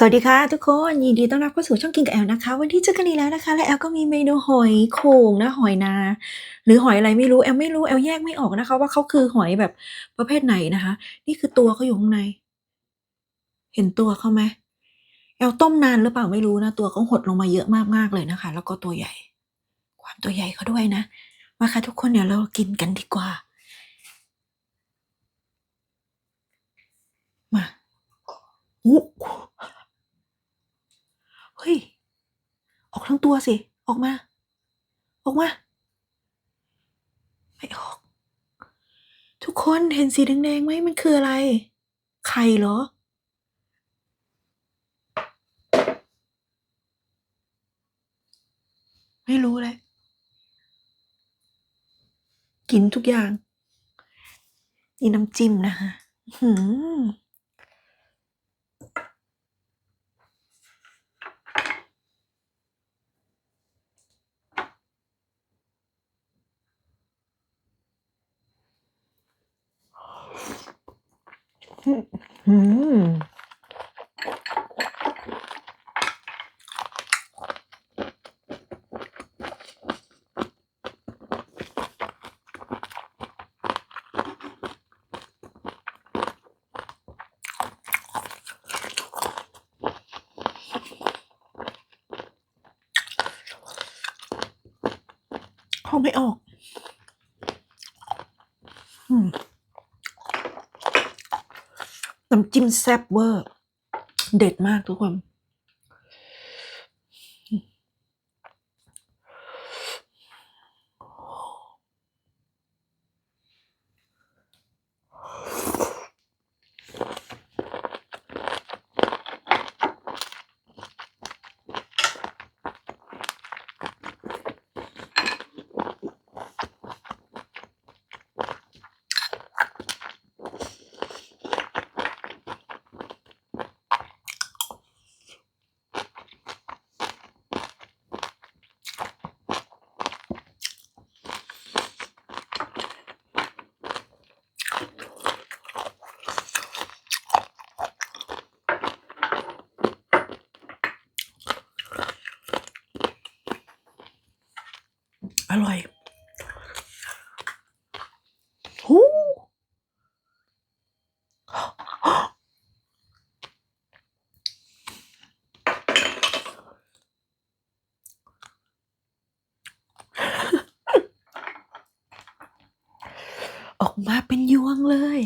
สวัสดีค่ะทุกคนยินดีต้อนรับเข้าสู่ช่องกินกับแอลนะคะ วันที่เจอกันอีกแล้วนะคะ และแอลก็มีเมนูหอยโข่งนะหอยนา หรือหอยอะไรไม่รู้แอลไม่รู้แอลแยกไม่ออกนะคะ ว่าเขาคือหอยแบบประเภทไหนนะคะ นี่คือตัวเขาอยู่ข้างใน เห็นตัวเขาไหมแอลต้มนานหรือเปล่าไม่รู้นะตัวเขาหดลงมาเยอะมากๆเลยนะคะ แล้วก็ตัวใหญ่ ความตัวใหญ่เขาด้วยนะมาค่ะทุกคนเดี๋ยวเรากินกันดีกว่า มาอู้เฮ้ย ออกทั้ง ตัวสิ ออกมา ออกมา ไม่ออก ทุกคนเห็นสีแดงๆไหมมันคืออะไร ไข่เหรอ ไม่รู้เลย กินทุกอย่าง นี่น้ำจิ้มนะคะอื้อหืม เข้าไม่ออก อืม น้ำจิ้มแซ่บเวอร์ เด็ดมากทุกคน อร่อยหูออกมาเป็นยวงเลย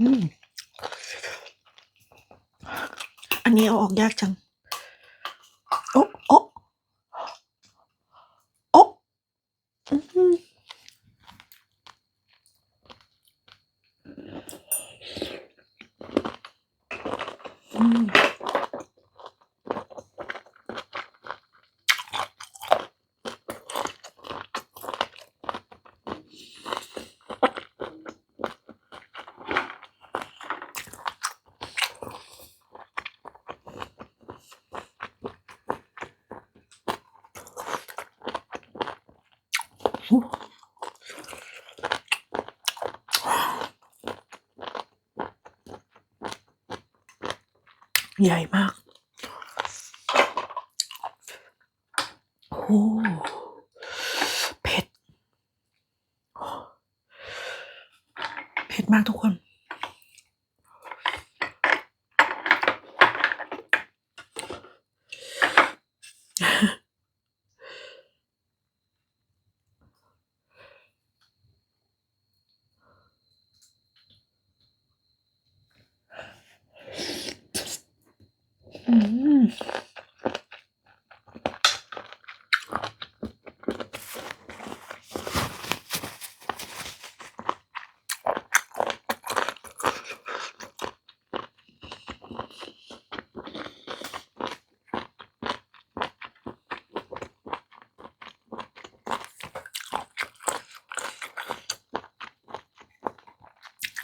อืม อันนี้เอาออกยากจัง โอ้โอ้โอ๊ะอื้อหืออืมอู้ ใหญ่มาก โอ้เผ็ด เผ็ดมากทุกคน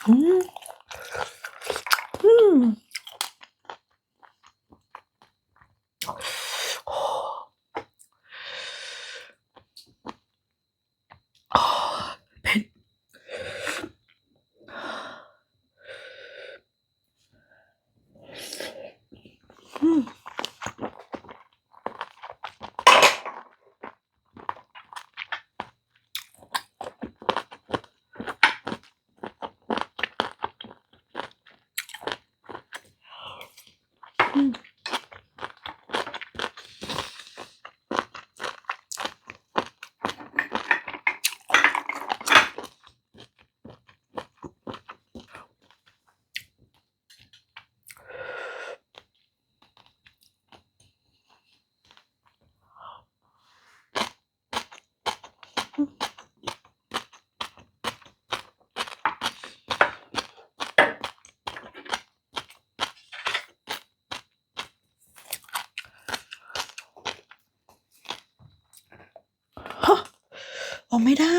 うん。 อืมฮะออก ไม่ได้